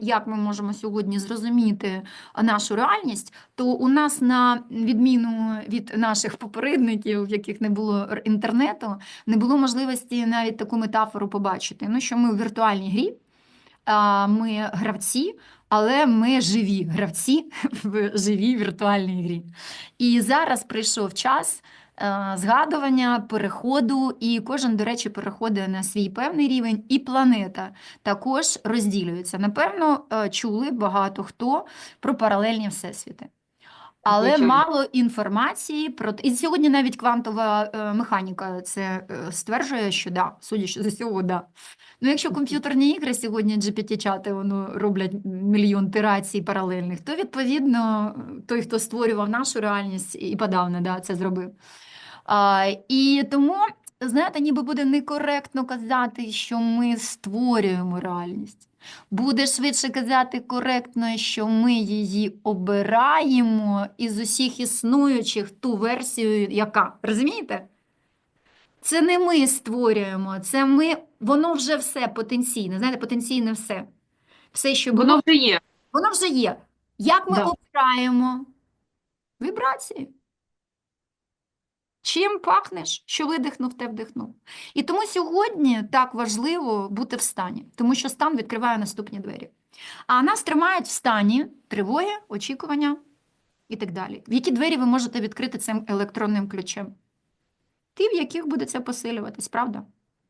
як ми можемо сьогодні зрозуміти нашу реальність, то у нас на відміну від наших попередників, в яких не було інтернету, не було можливості навіть таку метафору побачити. Ну, що ми у віртуальній грі, ми гравці, але ми живі гравці в живій віртуальній грі. І зараз прийшов час е, згадування, переходу, і кожен, до речі, переходить на свій певний рівень, і планета також розділюється. Напевно, е, чули багато хто про паралельні всесвіти. Але Нічого. мало інформації про. І сьогодні навіть квантова е, механіка це е, стверджує, що да, судячи з цього, да. Ну, якщо комп'ютерні ігри сьогодні GPT-чати воно роблять мільйон тирацій паралельних, то відповідно той, хто створював нашу реальність і подавно да, це зробив. А, і тому, знаєте, ніби буде некоректно казати, що ми створюємо реальність. Буде швидше казати коректно, що ми її обираємо із усіх існуючих ту версію, яка. Розумієте? Це не ми створюємо, це ми, воно вже все потенційне. Знаєте, потенційне все. Все, що було, Воно вже є. воно вже є. Як ми Да. обираємо? Вібрації. Чим пахнеш, що видихнув, те вдихнув. І тому сьогодні так важливо бути в стані, тому що стан відкриває наступні двері. А нас тримають в стані тривоги, очікування і так далі. В які двері ви можете відкрити цим електронним ключем? Ті, в яких буде це посилюватись, правда?